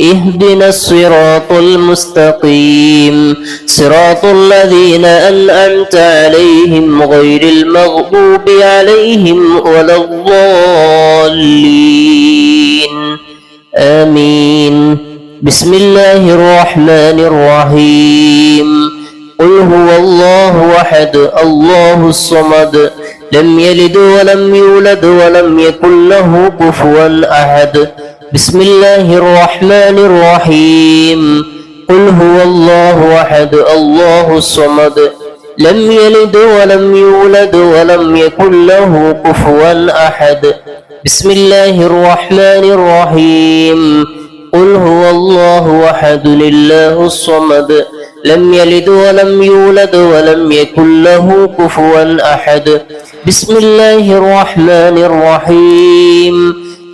اهدنا الصراط المستقيم. صراط الذين أنعمت عليهم غير المغضوب عليهم ولا الضالين. آمين. بسم الله الرحمن الرحيم. قل هو الله أحد الله الصمد. لم يلد ولم يولد ولم يكن له كفوا أحد. بسم الله الرحمن الرحيم. قل هو الله أحد الله الصمد. لم يلد ولم يولد ولم يكن له كفوا أحد. بسم الله الرحمن الرحيم. قل هو الله أحد لله الصمد. لم يلد ولم يولد ولم يكن له كفوا أحد. بسم الله الرحمن الرحيم.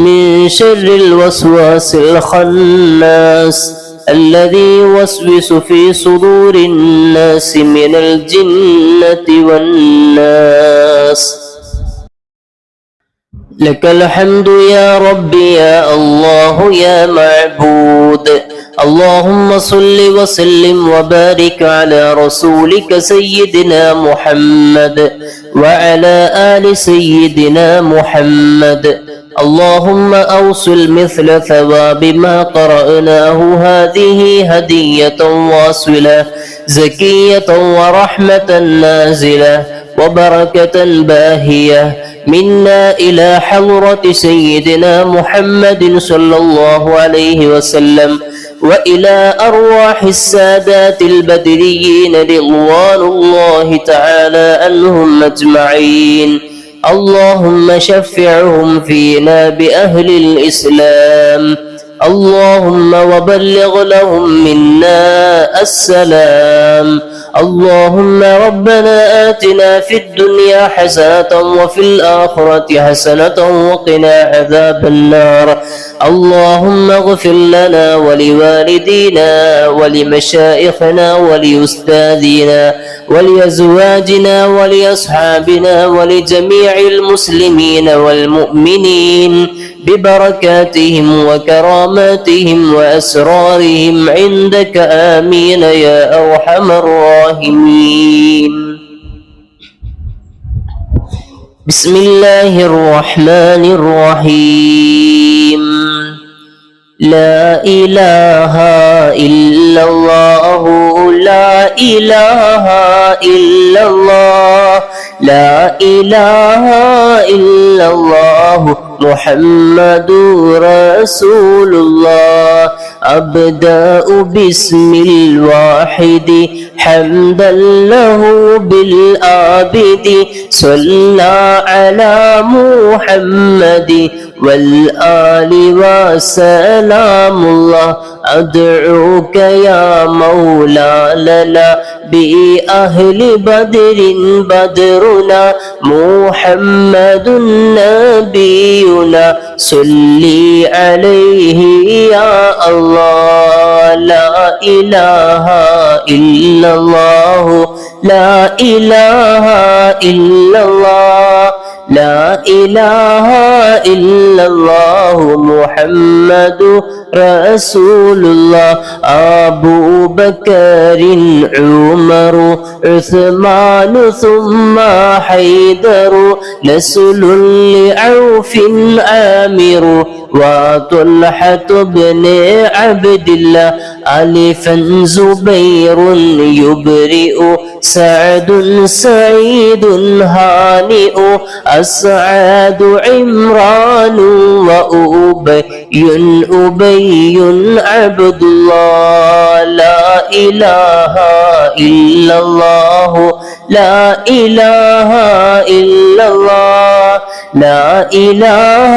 من شر الوسواس الخناس الذي يوسوس في صدور الناس من الجنة والناس. لك الحمد يا ربي يا الله يا معبود. اللهم صل وسلم وبارك على رسولك سيدنا محمد وعلى آل سيدنا محمد. اللهم أوصل مثل ثواب ما قرأناه. هذه هدية واصلة زكية ورحمة نازلة وبركة باهية. منا إلى حضرة سيدنا محمد صلى الله عليه وسلم وإلى أرواح السادات البدريين رضوان الله تعالى عنهم أجمعين. اللهم شفعهم فينا بأهل الإسلام. اللهم وبلغ لهم منا السلام. اللهم ربنا آتنا في الدنيا حسنة وفي الآخرة حسنة وقنا عذاب النار. اللهم اغفر لنا ولوالدينا ولمشائخنا ولأستاذنا ولأزواجنا ولأصحابنا ولجميع المسلمين والمؤمنين ببركاتهم وكراماتهم وأسرارهم عندك آمين يا أرحم الراحمين. بسم الله الرحمن الرحيم. لا إله إلا الله لا إله إلا الله لا إله إلا الله محمد رسول الله أبدأ باسم الواحد حمدا له بالآبد صلى على محمد والآل وسلام الله أدعوك يا مولا لنا بأهل بدر بدرنا محمد نبينا صلي عليه يا الله لا إله إلا الله لا إله إلا الله لا إله إلا الله محمد رسول الله أبو بكر عمر عثمان ثم حيدر. نسل لعوف آمر. وطلحة بن عبد الله ألفا زبير يبرئ سعد سعيد هانئ أسعد عمران وأبي أبي عبد الله لا إله إلا الله لا إله إلا الله. لا إله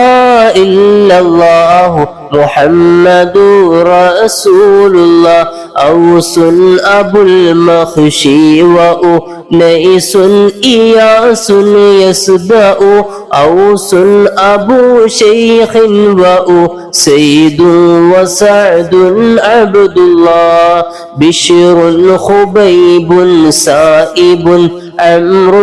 إلا الله محمد رسول الله. أوس أبو المخشي وأنيس إياس يسبأ. أوس أبو شيخ وأسيد وسعد عبد الله. بشر خبيب سائب أمر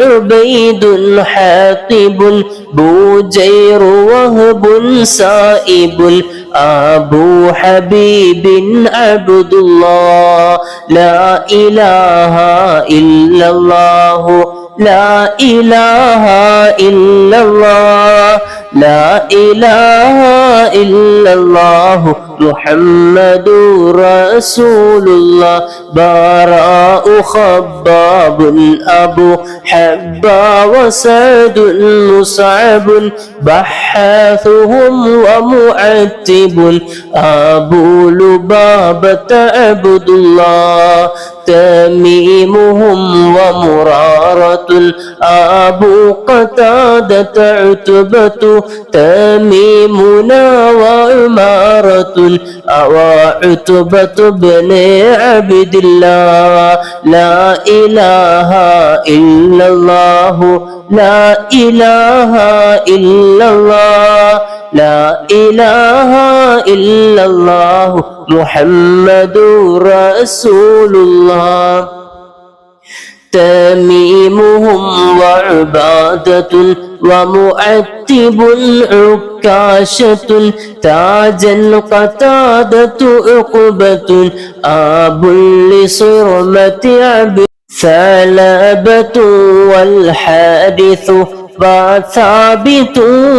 عبيد حاطب بوجير وهب سائب أبو حبيب عبد الله. لا إله إلا الله. لا إله إلا الله. لا إله إلا الله. محمد رسول الله. براء خباب أبو حبا وسعد مصعب بحاثهم ومعتب أبو لبابة عبد الله. تميمهم ومرارة. أبو قتادة عتبة تميمنا وعمارة أو عتبة بن عبد الله. لا إله إلا الله. لا إله إلا الله. لا إله إلا الله محمد رسول الله تميمهم وعبادة ومؤتب عكاشة تاجا قتادة عقبة آب لصرمة عبد ثلابة وثابت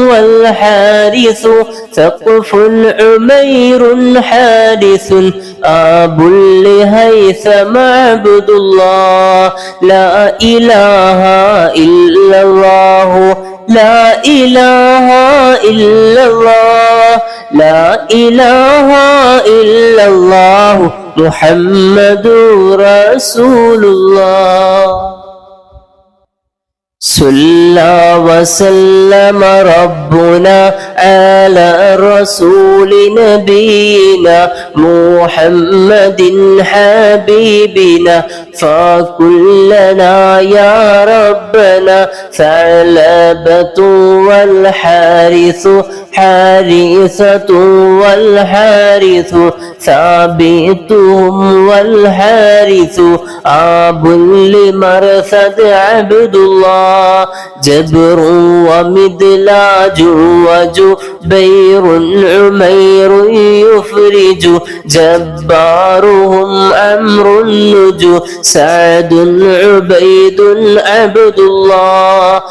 والحارث ثقف عمير حارث. أب لهيثم عبد الله لا إله إلا الله لا إله إلا الله لا إله إلا الله محمد رسول الله. صلى وسلم ربنا على رسول نبينا محمد حبيبنا فكلنا يا ربنا ثعلبة والحارث حارثة والحارث ثابتهم والحارث آب لمرثد عبد الله جبر ومدلاج وجبير عمير يفرج جبارهم أمر النجو سعد عبيد عبد الله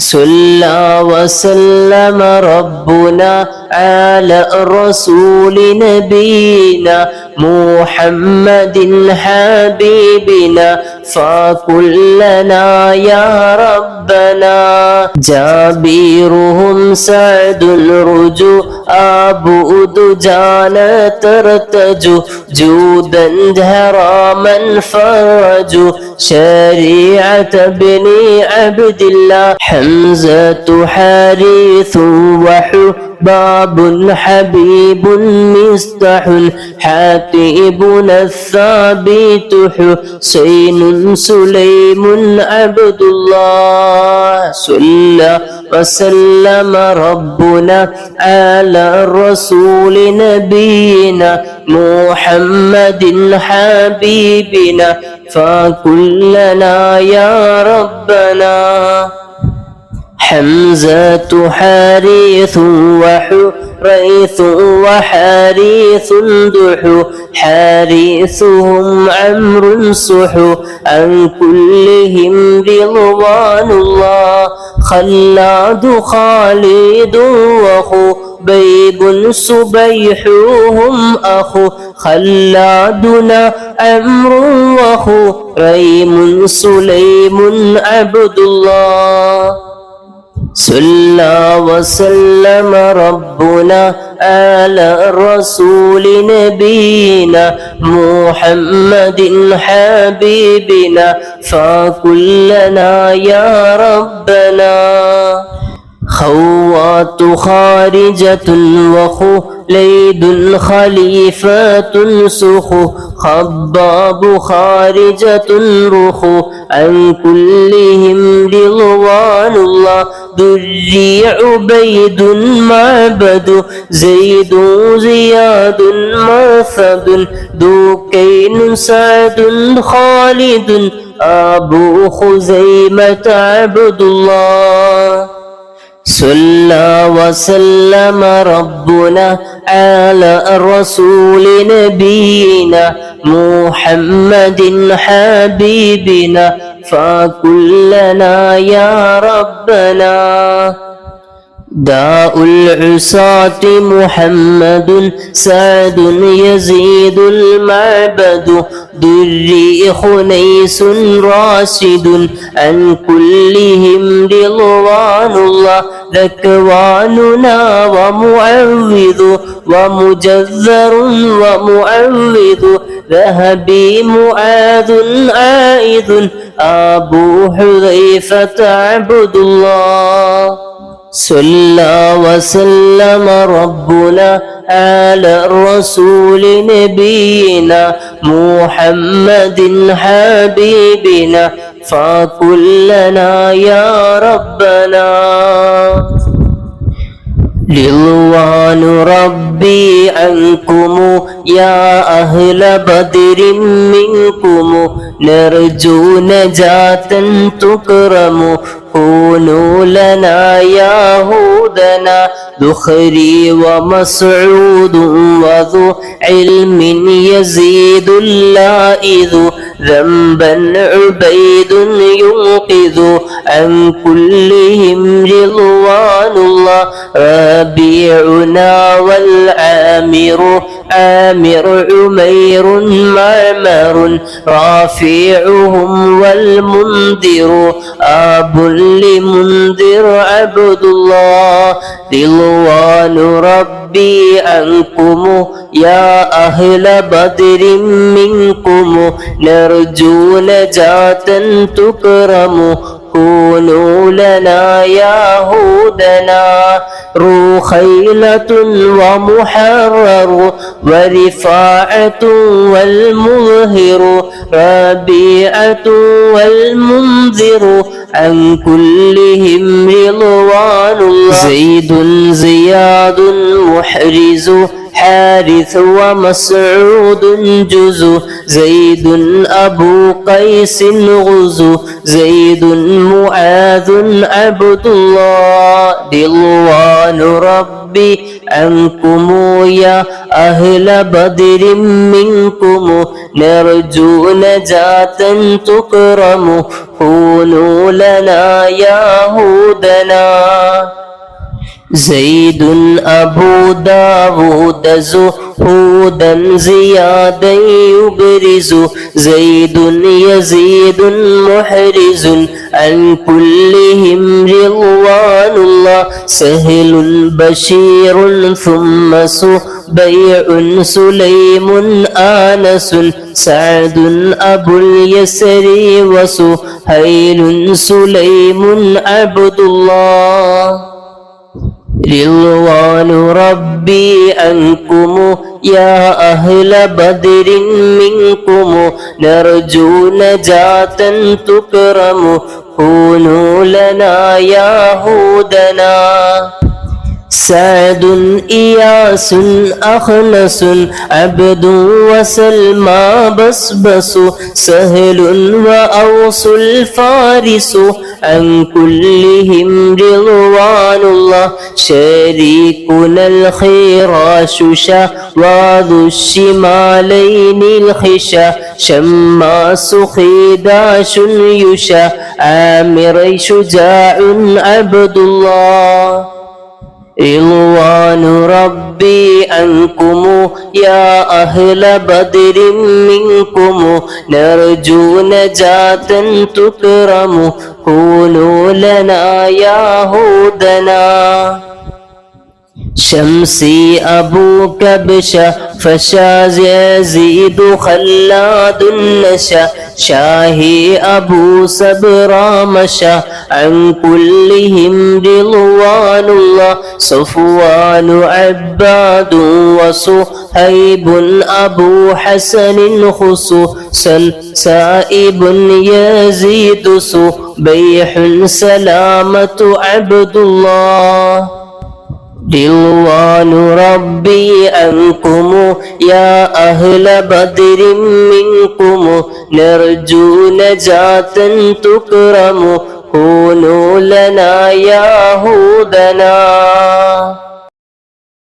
صلى وسلم ربنا على الرسول نبينا محمد حبيبنا فكلنا يا ربنا. جابيرهم سعد الرجو أبو دجانا ترتجو جودا هراما فرجوا. شريعة بني عبد الله حمزة حارث وحو باب حبيب مستح حاتبنا الثابت حسين سليم عبد الله صلى وسلم ربنا على الرسول نبينا محمد حبيبنا فكلنا يا ربنا حمزة حارث وحريث وحارث دحو حارثهم عمرو صحو عن كلهم رضوان الله خلاد خالد وخو بيب صبيح هم أخو خلادنا أمر وخو ريم سليم عبد الله صلى وسلم ربنا على الرسول نبينا محمد حبيبنا فكلنا يا ربنا. خوات خارجة وخليد خليفة سخو خباب خارجة رخو عن كلهم رضوان الله. دري عبيد معبد زيد زياد مرثد دوكين سعد خالد. أبو خزيمة عبد الله. صلى وسلم ربنا على الرسول نبينا محمد حبيبنا فكلنا يا ربنا داء العصاة محمد سعد يزيد المعبد دري خنيس راشد عن كلهم رضوان الله ذكواننا ومعوذ ومجذر ومعوذ ذهبي معاذ عائذ أبو حذيفة عبد الله صلى وسلم ربنا على الرسول نبينا محمد حبيبنا فكلنا يا ربنا. رضوان ربي عنكم يا أهل بدر منكم نرجو نجاة تكرم كونوا لنا يا هودنا ذخري ومسعود وذو علم يزيد اللائذ ذنبا عبيد ينقذ عن كلهم رضوان الله. ربيعنا والعامر عامر عمير معمر. رافعهم والمنذر أب لمنذر عبد الله. رضوان ربي عنكم يا أهل بدر منكم. نرجو نجاة تكرم كونوا لنا يا هودنا روخيلة ومحرر ورفاعة والمظهر ربيعة والمنذر عن كلهم رضوان الله. زيد زياد محرز حارث ومسعود جزو زيد أبو قيس غزو زيد معاذ عبد الله رضوان ربي عنكم يا أهل بدر منكم نرجو نجاة تكرم كونوا لنا يا هودنا. زيد أبو داود زهودا زيادا يبرز زيد يزيد محرز. عن كلهم رضوان الله سهل بشير ثم سبيع سليم آنس سعد أبو اليسر وسهيل سليم عبد الله. رضوان ربي عنكم يا أهل بدر منكم. نرجو نجاة تكرم. كونوا لنا يا هودنا. سعد إياس أخنس عبد وسلمى بسبس سهل وأوس الفارس عن كلهم رضوان الله. شريكنا الخراش وذو الشمالين الخشا شماس خيداش يشا عامر شجاع عبد الله. رضوان ربي عنكم يا أهل بدر منكم نرجو نجاة تكرم كونوا لنا يا هودنا شمسي أبو كبشة فشاز يزيد خلاد النشا. شاهي أبو سبرا مشى عن كلهم رضوان الله. صفوان عباد وصهيب أبو حسن خصوصا سائب يزيد سبيح سلامة عبد الله. رضوان ربي عنكم يا أهل بدر منكم نرجو نجاة تكرم كونوا لنا يا هودنا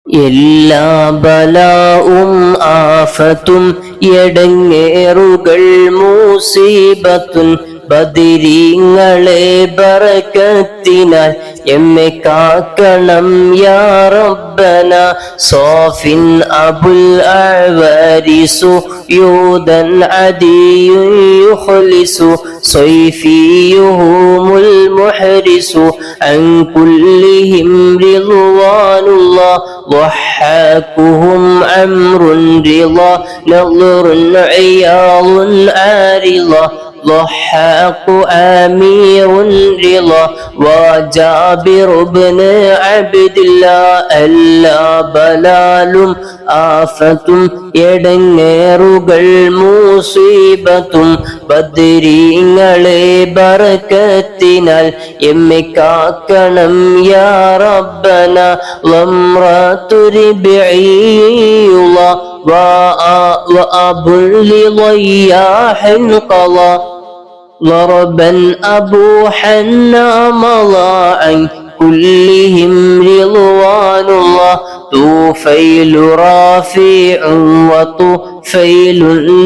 എല്ലാ ബലാവും ആഫത്തും എടങ്ങേറുകൾ മൂസീബത്തുൻ ബദിരീങ്ങളെ ബറക്കത്തിനാൽ എമ്മെ കാക്കണം യാ റബ്ബന സോഫിൻ അബുൽ അവാരിസു യൂദൻ അദിയു യുഖ്ലിസു صيفيهم المحرس عن كلهم رضوان الله ضحاكهم عمر رضا نظر عياض عارضة ضحاك أمير رضا وجابر بن عبد الله എല്ലാ ബലാലും ആഫത്തും എടങ്ങേറുകൾ മൂസീബത്തും ബദ്രീങ്ങളെ ബറക്കത്തിനാൽ എമ്മെ കാക്കണം യാ റബ്ബന വമ്രത്തുരിബിയുള്ള وأبو لضياح قضى ضربا أبو حنا مضى عن كلهم رضوان الله. طوفيل رافع وطوفيل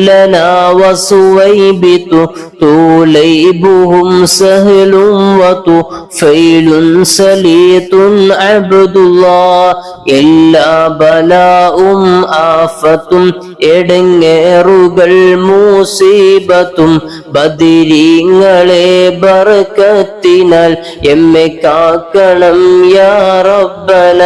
لنا وصويبت طوليبهم سهل وطوفيل سليط عبد الله. إلا بلاء آفة എടങ്ങേറുകൾ മൂസീബത്തും ബദിരീങ്ങളെ ബർക്കത്തിനാൽ എമ്മെ കാക്കണം യാ റബ്ബന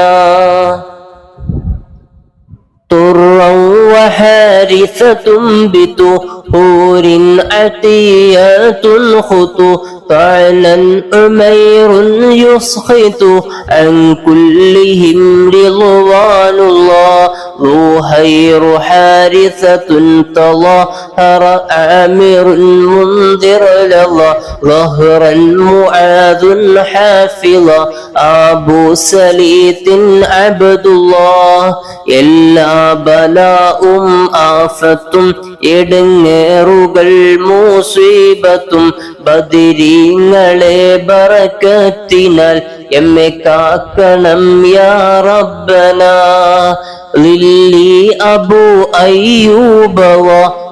طرا وحارثة بطهور عتيات خطو طعنا أمير يسخط عن كلهم رضوان الله. زهير حارثة تظاهر عامر منذر لظى. ظهرا معاذ حافظا أبو سليط عبد الله. إلا بلاء آفة ഇടങ്ങേറുകൾ മൂസീബത്തും ബദിരീങ്ങളെ ബറക്കത്തിനാൽ എമ്മെ കാക്കണം യാ റബ്ബന ലില്ലി അബു അയ്യൂബ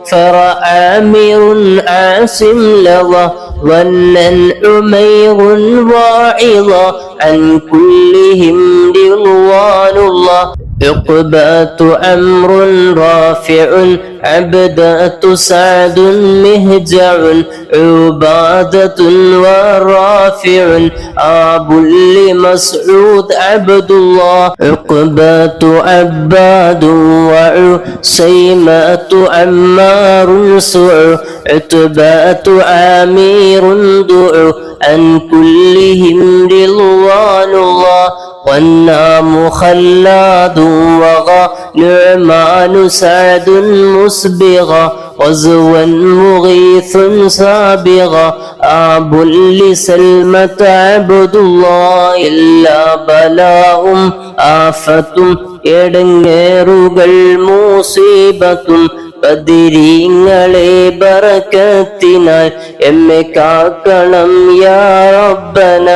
فرع عامر عاصم لظى ظنا عمير واعظا عن كلهم رضوان الله عقبات أمر رافع عبدة سعد مهجع عبادة ورافع آب لمسعود عبد الله عقبات عباد وعسيمة عمار سع عتبات عامير دع عن كلهم رضوان الله. والنام خلاد وغى نعمان سعد مسبغا غزوا مغيث سابغا آب لسلمة عبد الله إلا ബലാവും ആഫത്തും എടങ്ങേറുകൾ മൂസീബത്തും ബദിരീങ്ങളെ ബറക്കത്തിനാൽ എമ്മെ കാക്കണം യാ റബ്ബന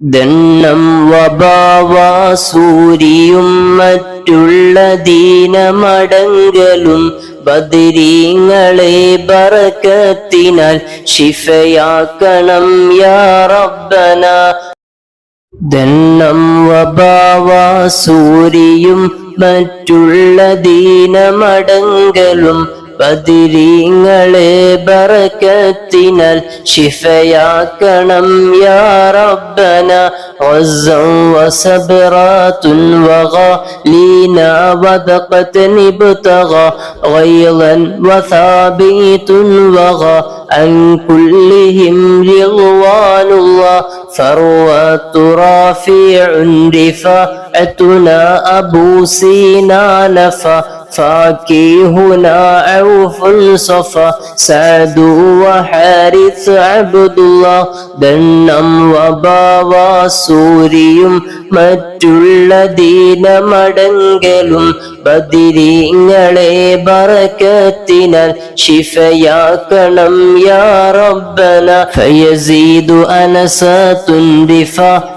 ദണ്ണം വബാവാസൂരിയും മറ്റുള്ള ദീനമടങ്കലും ബദരീങ്ങളെ ബറക്കത്തിനാൽ ഷിഫയാക്കണം യാ റബ്ബന. ദണ്ണം വബാവാസൂരിയും മറ്റുള്ള ദീനമടങ്കലും ബദിരീങ്ങളെ ബറക്കത്തിനാൽ ശിഫയാക്കണം യാ റബ്ബന غزا وسبرات وغالينا وذقت نبتغى غيظا وثابت وغى عن كلهم رضوان الله ثروة رافع رفاعتنا أبو سينا نفى فاكيهنا عوف صفا سعد وحارث عبد الله ദണ്ണം വബാവ സൂരിയും മറ്റുള്ള ദീനമടങ്കലും ബദിരീങ്ങളെ ബറക്കത്തിനാൽ ശിഫയാക്കണം യാ റബ്ബന ഫയസീദു അനസത്തുൻ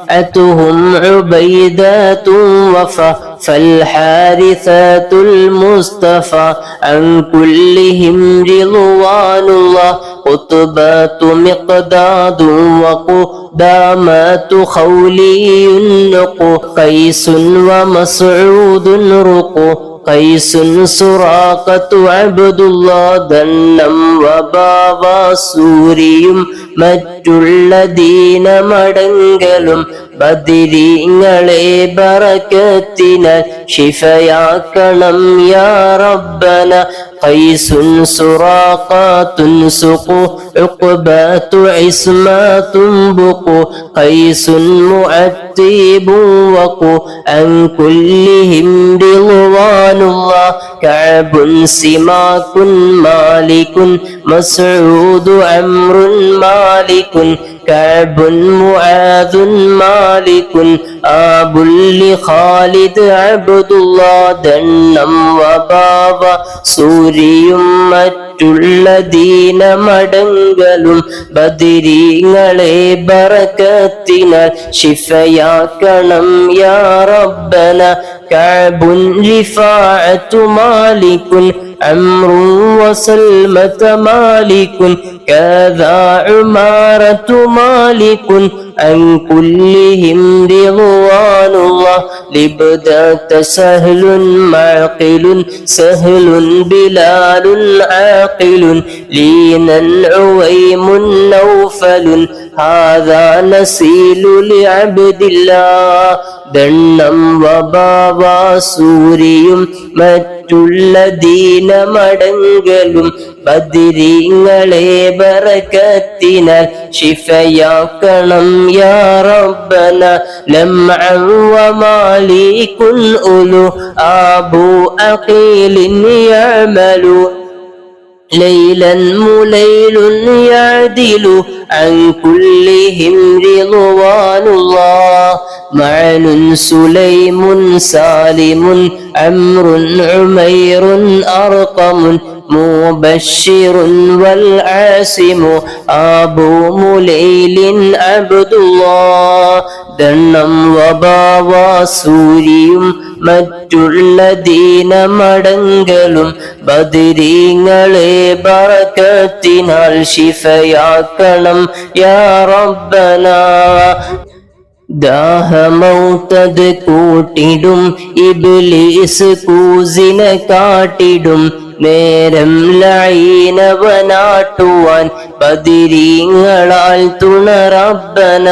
رفاعتهم عبيدات وفا فالحارثات المصطفى عن كلهم رضوان الله قطبات مقداد وقدامات خولي النق قيس ومسعود رق. قيس سراقة عبد الله ദണ്ണം വബാവ സൂരിയും മറ്റുള്ള ദീനമടങ്കലും ബദിരീങ്ങളെ ബറക്കത്തിനാൽ ശിഫയാക്കണം യാ റബ്ബന قيس سراقات سق عقبات عصمات بق قيس معتيب وقو عن كلهم رضوان الله كعب سماك مالك مسعود عمر مالك كعب معاذ مالك آب لخالد عبد الله ദണ്ണം വബാവ സൂരിയും മറ്റുള്ള ദീനമടങ്കലും ബദിരീങ്ങളെ ബറക്കത്തിനാൽ ശിഫയാക്കണം യാ റബ്ബന كعب رفاعة مالك عمر وسلمة مالك كذا عمارة مالك. عن كلهم رضوان الله لبدأت سهل معقل سهل بلال عاقل. لينا عويم نوفل هذا نسيل لعبد الله. ദണ്ണം വബാവ സൂരിയും മറ്റുള്ള ദീനമടങ്കലും ബദിരീങ്ങളെ ബറക്കത്തിനാൽ ശിഫയാക്കണം യാ റബ്ബന ലംഅൻ ഉലു ആബു അഖീലിൻ യഅമലു ليلا مليل يعدل عن كلهم رضوان الله معن سليم سالم عمر عمير أرقم مبشر والعاصم أبو مليل عبد الله ദണ്ണം വബാവ സൂരിയും മറ്റുള്ള ദീനമടങ്കലും ബദിരീങ്ങളെ ബറക്കത്തിനാൽ ശിഫയാക്കണം യാ ദാഹമൗത്തത് കൂട്ടിടും ഇബിലീസ് കൂസിനെ കാട്ടിടും നേരം ലൈനവനാട്ടുവാൻ ബദിരീങ്ങളാൽ തുണറബന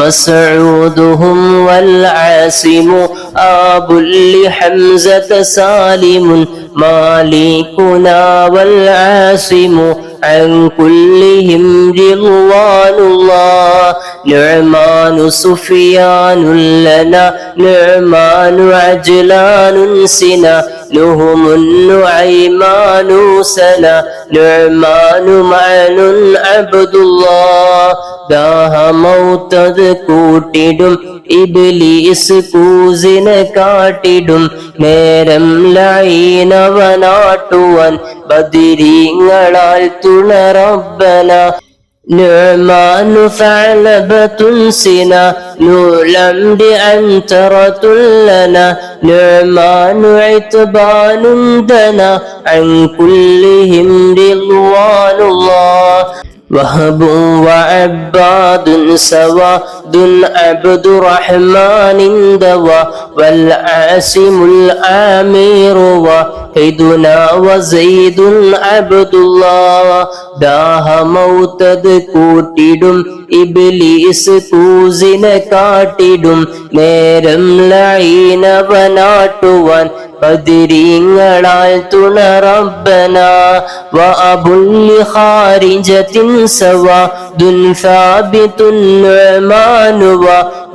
മസഊദുഹും വൽ ആസിമു ആബുല്ലി ഹംസത സാലിമുൻ മാലികുനാ വൽ ആസിമു عن كلهم رضوان الله نعمان سفيان لنا نعمان عجلان سنا لهم النعيمان سنا نعمان معن عبد الله ദാഹമൗത്തത് കൂട്ടിടും ഇബ്ലീസ് കൂസിനെ കാട്ടിടും നേരം ലൈനവനാട്ടുവാൻ ബദിരീങ്ങളാൽ തുണറബന نعمان ثعلبة سنا نعلم بأنترة لنا. نعمان عتبان دنا عن كلهم رضوان الله. وهب وعباد سواد عبد رحمن دوا. والعاصم الآمير وحيدنا وزيد عبد الله ദാഹമൗത്തത് കൂട്ടിടും ഇബിലീസ് കൂസിനെ കാട്ടിടും നേരം ലൈനവനാട്ടുവാൻ ബദിരീങ്ങളാൽ തുണ റബ്ബന വഅബുൽ ഖാരിജത്തിൻ സവാ ദുൻ സാബിതുൻ നുഅമാൻ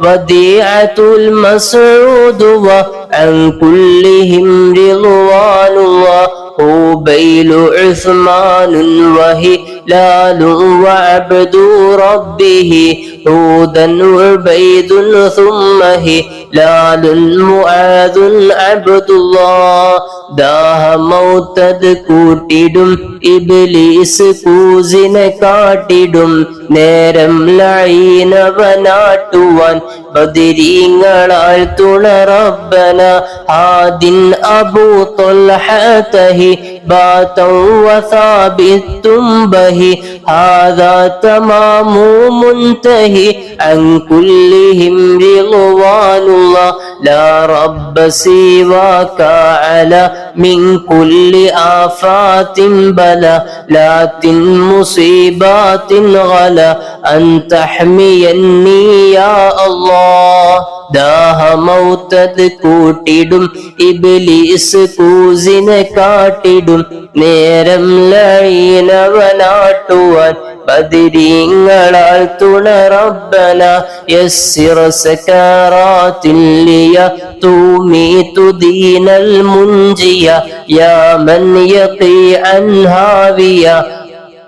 وديعة المسعود وعن كلهم رضوان وقبيل عثمان وهلال وعبد ربه هودا وعبيد ثم هي هلال معاذ عبد الله ദാഹമൗത്തത് കൂട്ടിടും ഇബിലീസ് കൂസിനെ കാട്ടിടും നേരം ലൈനവനാട്ടുവാൻ بدريغال تول ربنا عاد ابو طلحته بات وثابت به هذا تمام منتهي عن كلهم رضوان الله لا رب سواك على من كل آفات بلا لكن مصيبات غلا أن تحميني يا الله ദാഹമൗത്തത് കൂട്ടിടും ഇബിലീസ് കൂസിനെ കാട്ടിടും. നേരം ലൈനവനാട്ടുവാൻ ബദിരീങ്ങളാൽ തുണ റബ്ബന. യസ്സിറ സകാറാത്തില്ലിയ തൂമീതു ദീനൽ മുഞ്ചിയ യാ മൻ അൻഹാവിയ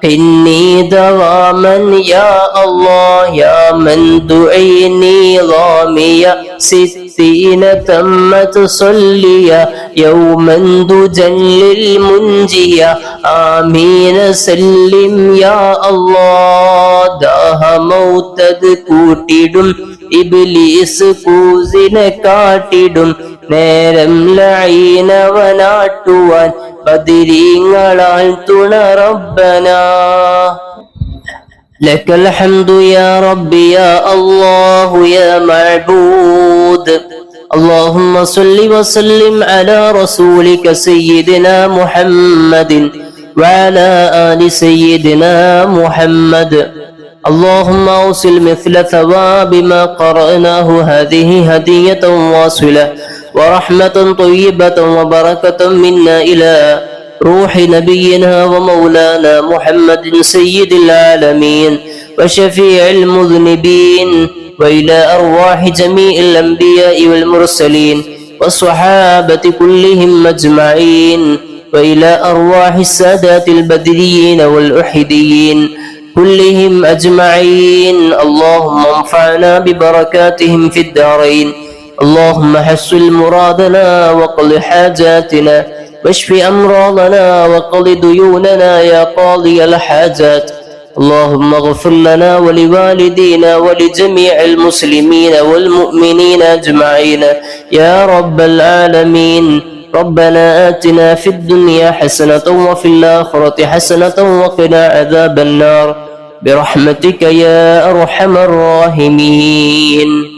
قني دواما يا الله يا من دعيني ضاميا ستين تمت صليا يوما دجل المنجيا آمين سلم يا الله داه موتد കൂട്ടിടും ഇബ്ലീസ് കൂസിനെ കാട്ടിടും നേരം ലൈനവനാട്ടുവാൻ ബദിരീങ്ങളാൽ തുണ റബ്ബന لك الحمد يا رب يا الله يا معبود اللهم صل وسلم على رسولك سيدنا محمد وعلى آل سيدنا محمد اللهم اوصل مثل ثواب ما قرأناه هذه هدية واصلة ورحمة طيبة وبركة منا إلى روح نبينا ومولانا محمد سيد العالمين وشفيع المذنبين وإلى أرواح جميع الأنبياء والمرسلين والصحابة كلهم أجمعين وإلى أرواح السادات البدريين والأحديين كلهم أجمعين. اللهم انفعنا ببركاتهم في الدارين. اللهم حسن مرادنا وقل حاجاتنا واشف أمراضنا وقل ديوننا يا قاضي الحاجات اللهم اغفر لنا ولوالدينا ولجميع المسلمين والمؤمنين أجمعين يا رب العالمين ربنا آتنا في الدنيا حسنة وفي الآخرة حسنة وقنا عذاب النار برحمتك يا أرحم الراحمين